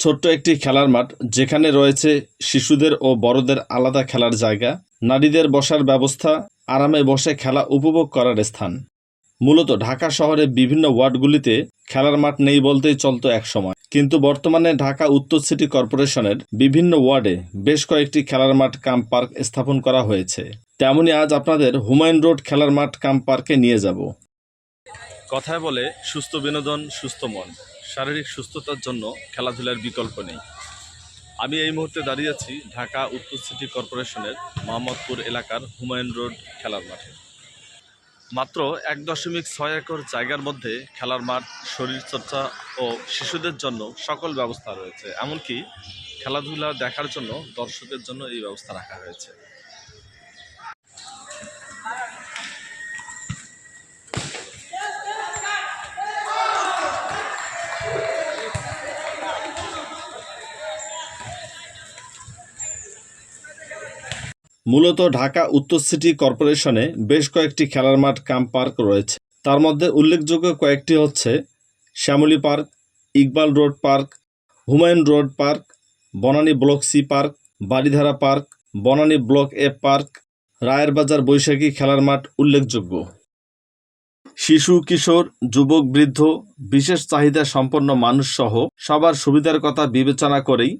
ছোট্ট একটি খেলার মাঠ, যেখানে রয়েছে শিশুদের ও বড়দের আলাদা খেলার জায়গা। নারীদের বসার ব্যবস্থা, আরামে বসে খেলা উপভোগ করার স্থান। মূলত ঢাকা শহরে বিভিন্ন ওয়ার্ডগুলিতে খেলার মাঠ নেই বলতেই চলতো একসময়। কিন্তু বর্তমানে ঢাকা উত্তর সিটি কর্পোরেশনের বিভিন্ন ওয়ার্ডে বেশ কয়েকটি খেলার মাঠ কাম পার্ক স্থাপন করা হয়েছে। তেমনি আজ আপনাদের হুমায়ুন রোড খেলার মাঠ কাম পার্কে নিয়ে যাব। কথায় বলে, সুস্থ বিনোদন, সুস্থ মন। শারীরিক সুস্থতার জন্য খেলাধুলার বিকল্প নেই। আমি এই মুহূর্তে দাঁড়িয়ে আছি ঢাকা উত্তর সিটি কর্পোরেশনের মোহাম্মদপুর এলাকার হুমায়ুন রোড খেলার মাঠে। মাত্র এক দশমিক ছয় একর জায়গার মধ্যে খেলার মাঠ, শরীরচর্চা ও শিশুদের জন্য সকল ব্যবস্থা রয়েছে। এমনকি খেলাধুলা দেখার জন্য দর্শকের জন্য এই ব্যবস্থা রাখা হয়েছে। মূলত ঢাকা উত্তর সিটি কর্পোরেশনে বেশ কয়েকটি খেলার মাঠ কাম পার্ক রয়েছে। তার মধ্যে উল্লেখযোগ্য কয়েকটি হচ্ছে Shyamoli park, Iqbal road park, Humayun road park, Banani block C park Baridhara park, Banani block A park, রায়ের বাজার বৈশাখী খেলার মাঠ উল্লেখযোগ্য। শিশু, কিশোর, যুবক, বৃদ্ধ, বিশেষ চাহিদা সম্পন্ন মানুষসহ সবার সুবিধার কথা বিবেচনা করেই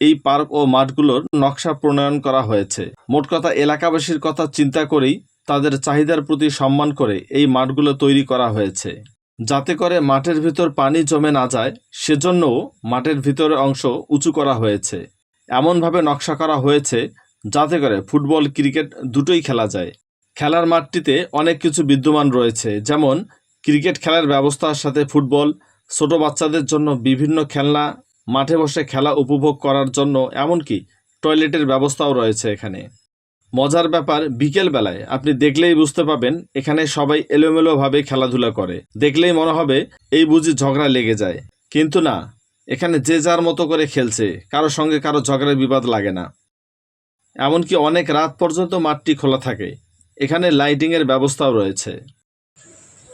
এই পার্ক ও মাঠগুলোর নকশা প্রণয়ন করা হয়েছে। মোট কথা, এলাকাবাসীর কথা চিন্তা করেই তাদের চাহিদার প্রতি সম্মান করে এই মাঠগুলো তৈরি করা হয়েছে। যাতে করে মাঠের ভিতর পানি জমে না যায়, সেজন্যও মাঠের ভিতরের অংশ উঁচু করা হয়েছে। এমনভাবে নকশা করা হয়েছে যাতে করে ফুটবল, ক্রিকেট দুটোই খেলা যায়। খেলার মাঠটিতে অনেক কিছু বিদ্যমান রয়েছে, যেমন ক্রিকেট খেলার ব্যবস্থার সাথে ফুটবল, ছোট বাচ্চাদের জন্য বিভিন্ন খেলনা মাঠে বসে খেলা উপভোগ করার জন্য, এমনকি টয়লেটের ব্যবস্থাও রয়েছে এখানে। মজার ব্যাপার, বিকেল বেলায় আপনি দেখলেই বুঝতে পাবেন, এখানে সবাই এলোমেলোভাবে খেলাধুলা করে। দেখলেই মনে হবে, এই বুঝি ঝগড়া লেগে যায়। কিন্তু না, এখানে যে যার মতো করে খেলছে, কারও সঙ্গে কারও ঝগড়ার বিবাদ লাগে না। এমনকি অনেক রাত পর্যন্ত মাঠটি খোলা থাকে। এখানে লাইটিংয়ের ব্যবস্থাও রয়েছে।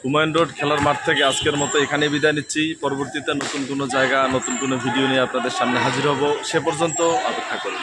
হুমায়ুন রোড খেলার মাঠ থেকে আজকের মতো এখানে বিদায় নিচ্ছি। পরবর্তীতে নতুন কোনো জায়গা, নতুন কোনো ভিডিও নিয়ে আপনাদের সামনে হাজির হব। সে পর্যন্ত অপেক্ষা করুন